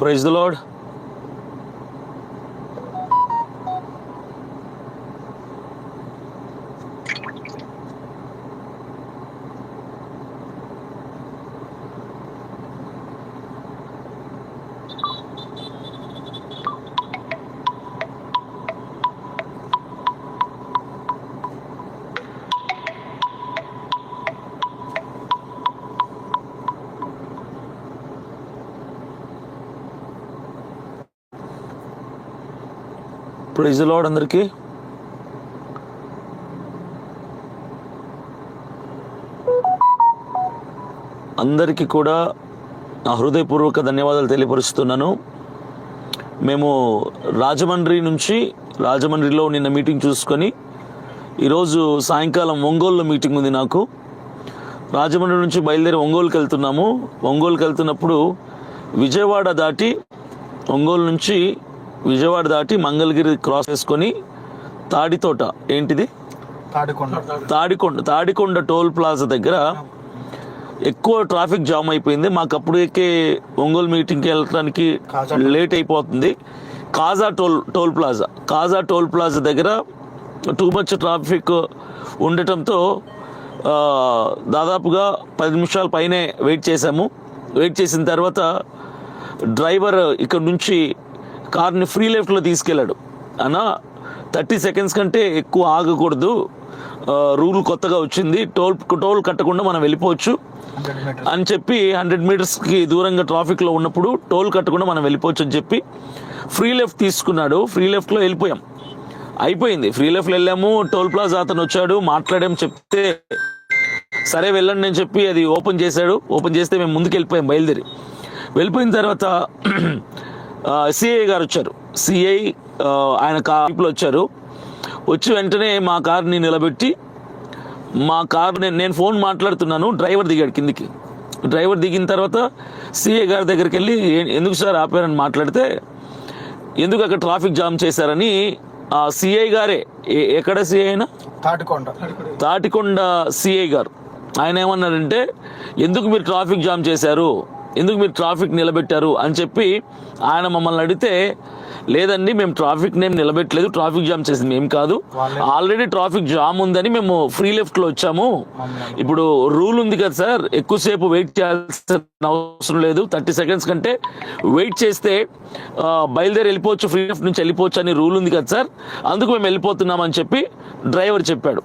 Praise the Lord praise the Lord అందరికీ. అందరికీ కూడా నా హృదయపూర్వక ధన్యవాదాలు తెలియపరుస్తున్నాను. మేము రాజమండ్రి నుంచి రాజమండ్రిలో నిన్న మీటింగ్ చూసుకొని ఈరోజు సాయంకాలం ఒంగోలులో మీటింగ్ ఉంది నాకు. రాజమండ్రి నుంచి బయలుదేరి ఒంగోలుకి వెళ్తున్నాము. ఒంగోలుకి వెళ్తున్నప్పుడు విజయవాడ దాటి ఒంగోలు నుంచి విజయవాడ దాటి మంగళగిరి క్రాస్ చేసుకొని తాడితోట ఏంటిది? తాడికొండ. తాడికొండ తాడికొండ టోల్ ప్లాజా దగ్గర ఎక్కువ ట్రాఫిక్ జామ్ అయిపోయింది. మాకు అప్పటికే ఒంగోలు మీటింగ్కి వెళ్ళడానికి లేట్ అయిపోతుంది. Kaza toll toll plaza Kaza toll plaza దగ్గర టూ మచ్ ట్రాఫిక్ ఉండటంతో దాదాపుగా పది నిమిషాల పైనే వెయిట్ చేశాము. వెయిట్ చేసిన తర్వాత డ్రైవర్ ఇక్కడ నుంచి కార్ని ఫ్రీ లెఫ్ట్లో తీసుకెళ్ళాడు. అన్న థర్టీ సెకండ్స్ కంటే ఎక్కువ ఆగకూడదు. రూల్ కొత్తగా వచ్చింది. టోల్ టోల్ కట్టకుండా మనం వెళ్ళిపోవచ్చు. అని చెప్పి హండ్రెడ్ మీటర్స్కి దూరంగా ట్రాఫిక్లో ఉన్నప్పుడు టోల్ కట్టకుండా మనం వెళ్ళిపోవచ్చు అని చెప్పి ఫ్రీ లెఫ్ట్ తీసుకున్నాడు. ఫ్రీ లెఫ్ట్లో వెళ్ళిపోయాం. అయిపోయింది. ఫ్రీ లెఫ్ట్లో వెళ్ళాము. టోల్ ప్లాజా అతను వచ్చాడు. మాట్లాడాం. చెప్తే సరే వెళ్ళండి అని చెప్పి అది ఓపెన్ చేశాడు. ఓపెన్ చేస్తే మేము ముందుకు వెళ్ళిపోయాం బయలుదేరి. వెళ్ళిపోయిన తర్వాత సిఐ గారు వచ్చారు. సిఐ ఆయన కార్లో వచ్చారు. వచ్చి వెంటనే మా కార్ని నిలబెట్టి మా కార్ నేను నేను ఫోన్ మాట్లాడుతున్నాను డ్రైవర్ దిగాడు కిందికి. డ్రైవర్ దిగిన తర్వాత సిఏ గారి దగ్గరికి వెళ్ళి "ఏ- ఎందుకు సార్ ఆపారని మాట్లాడితే ఎందుకు అక్కడ ట్రాఫిక్ జామ్ చేశారని ఆ సిఐ గారే ఎక్కడ సిఐ అయినా? తాటికొండ. తాటికొండ సిఐ గారు. ఆయన ఏమన్నారంటే ఎందుకు మీరు ట్రాఫిక్ జామ్ చేశారు? ఎందుకు మీరు ట్రాఫిక్ నిలబెట్టారు అని చెప్పి ఆయన మమ్మల్ని అడిగితే లేదండి మేము ట్రాఫిక్ నేమ్ నిలబెట్టలేదు ట్రాఫిక్ జామ్ చేసింది మేము కాదు. ఆల్రెడీ ట్రాఫిక్ జామ్ ఉందని మేము ఫ్రీ లెఫ్ట్లో వచ్చాము. ఇప్పుడు రూల్ ఉంది కదా సార్ ఎక్కువసేపు వెయిట్ చేయాల్సిన అవసరం లేదు. థర్టీ సెకండ్స్ కంటే వెయిట్ చేస్తే బయలుదేరి వెళ్ళిపోవచ్చు ఫ్రీ లెఫ్ట్ నుంచి వెళ్ళిపోవచ్చు అని రూల్ ఉంది కదా సార్. అందుకు మేము వెళ్ళిపోతున్నాం అని చెప్పి డ్రైవర్ చెప్పాడు.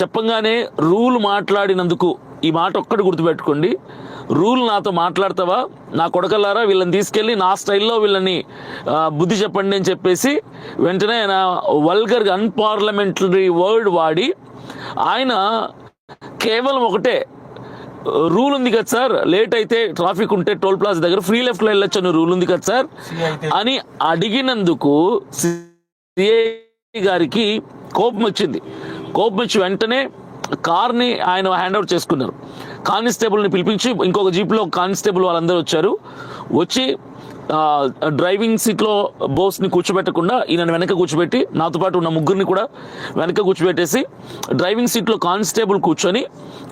చెప్పంగానే రూల్ మాట్లాడినందుకు ఈ మాట ఒక్కటి గుర్తుపెట్టుకోండి. రూల్ నాతో మాట్లాడతావా? నా కొడకల్లారా? వీళ్ళని తీసుకెళ్ళి నా స్టైల్లో వీళ్ళని బుద్ధి చెప్పండి అని చెప్పేసి వెంటనే ఆయన వల్గర్ అన్పార్లమెంటరీ వర్డ్ వాడి ఆయన కేవలం ఒకటే రూల్ ఉంది కదా సార్ లేట్ అయితే ట్రాఫిక్ ఉంటే టోల్ ప్లాజా దగ్గర ఫ్రీ లెఫ్ట్లో వెళ్ళొచ్చు అని రూల్ ఉంది కదా సార్ అని అడిగినందుకు సిఐ గారికి కోపం వచ్చింది. కోపం వచ్చి వెంటనే కార్ని ఆయన హ్యాండ్ ఓవర్ చేసుకున్నారు. కానిస్టేబుల్ని పిలిపించి ఇంకొక జీప్లో కానిస్టేబుల్ వాళ్ళందరూ వచ్చారు. వచ్చి డ్రైవింగ్ సీట్లో బోస్ని కూర్చోబెట్టకుండా ఈయన వెనక కూర్చోబెట్టి నాతో పాటు ఉన్న ముగ్గురిని కూడా వెనక కూర్చోబెట్టేసి డ్రైవింగ్ సీట్లో కానిస్టేబుల్ కూర్చొని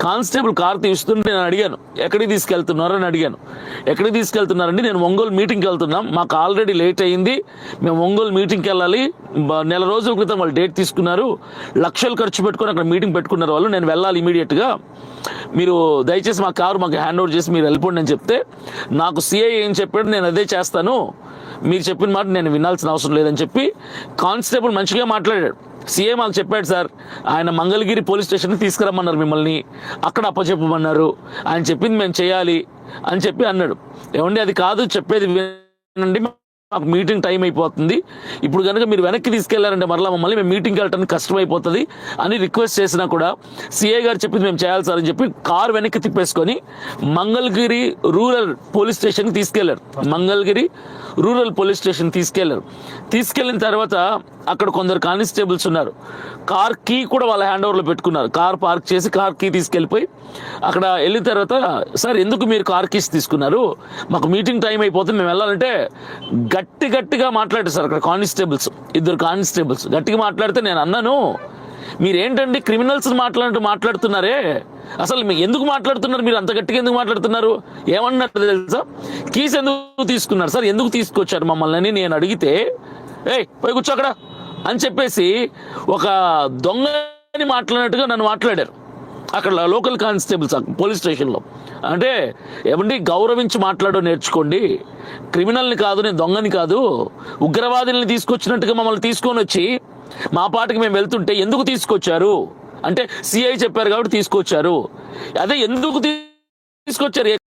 కానిస్టేబుల్ కార్ తీస్తుంటే నేను అడిగాను ఎక్కడికి తీసుకెళ్తున్నారు? అని అడిగాను. ఎక్కడికి తీసుకెళ్తున్నారండి? నేను ఒంగోలు మీటింగ్కి వెళ్తున్నాం. మాకు ఆల్రెడీ లేట్ అయ్యింది మేము ఒంగోలు మీటింగ్కి వెళ్ళాలి. నెల రోజుల క్రితం వాళ్ళు డేట్ తీసుకున్నారు. లక్షలు ఖర్చు పెట్టుకొని అక్కడ మీటింగ్ పెట్టుకున్నారు వాళ్ళు. నేను వెళ్ళాలి ఇమీడియట్గా. మీరు దయచేసి మా కారు మాకు హ్యాండ్ ఓవర్ చేసి మీరు వెళ్ళిపోండి అని చెప్తే నాకు సిఐ ఏం చెప్పాడు నేను అదే చేస్తాను. మీరు చెప్పిన మాట నేను వినాల్సిన అవసరం లేదని చెప్పి కానిస్టేబుల్ మంచిగా మాట్లాడాడు. సీఏ మాకు చెప్పాడు సార్ ఆయన మంగళగిరి పోలీస్ స్టేషన్కి తీసుకురమ్మన్నారు మిమ్మల్ని. అక్కడ అప్పచెప్పమన్నారు. ఆయన చెప్పింది మేము చేయాలి అని చెప్పి అన్నాడు. ఏమండి అది కాదు చెప్పేది వినండి. మాకు మీటింగ్ టైం అయిపోతుంది. ఇప్పుడు కనుక మీరు వెనక్కి తీసుకెళ్ళారంటే మరలా మమ్మల్ని మేము మీటింగ్కి వెళ్ళడానికి కష్టం అయిపోతుంది అని రిక్వెస్ట్ చేసినా కూడా సిఐ గారు చెప్పింది మేము చేయాలి సార్ అని చెప్పి కార్ వెనక్కి తిప్పేసుకొని మంగళగిరి రూరల్ పోలీస్ స్టేషన్కి తీసుకెళ్ళారు. మంగళగిరి రూరల్ పోలీస్ స్టేషన్ తీసుకెళ్ళారు. తీసుకెళ్ళిన తర్వాత అక్కడ కొందరు కానిస్టేబుల్స్ ఉన్నారు. కార్ కీ కూడా వాళ్ళ హ్యాండ్ ఓవర్లో పెట్టుకున్నారు. కార్ పార్క్ చేసి కార్ కీ తీసుకెళ్ళిపోయి అక్కడ వెళ్ళిన తర్వాత సార్ ఎందుకు మీరు కార్ కీస్ తీసుకున్నారు? మాకు మీటింగ్ టైం అయిపోతుంది మేము వెళ్ళాలంటే గట్టి గట్టిగా మాట్లాడారు సార్ అక్కడ కానిస్టేబుల్స్ ఇద్దరు కానిస్టేబుల్స్. గట్టిగా మాట్లాడితే నేను అన్నాను మీరేంటండి క్రిమినల్స్ మాట్లాడుతూ మాట్లాడుతున్నారే? అసలు మీ ఎందుకు మాట్లాడుతున్నారు? మీరు అంత గట్టిగా ఎందుకు మాట్లాడుతున్నారు? ఏమన్నట్టు తెలుసా? కీస్ ఎందుకు తీసుకున్నారు? సార్ ఎందుకు తీసుకొచ్చారు మమ్మల్ని? అని నేను అడిగితే ఏయ్ పోయి కూర్చో అక్కడ. అని చెప్పేసి ఒక దొంగని మాట్లాడినట్టుగా నన్ను మాట్లాడారు. అక్కడ లోకల్ కానిస్టేబుల్స్ పోలీస్ స్టేషన్లో. అంటే ఏమండి గౌరవించి మాట్లాడో నేర్చుకోండి. క్రిమినల్ని కాదు నేను దొంగని కాదు. ఉగ్రవాదుల్ని తీసుకొచ్చినట్టుగా మమ్మల్ని తీసుకొని వచ్చి మా పాటికి మేము వెళ్తుంటే ఎందుకు తీసుకొచ్చారు? అంటే సిఐ చెప్పారు కాబట్టి తీసుకొచ్చారు. అదే ఎందుకు తీసుకొచ్చారు?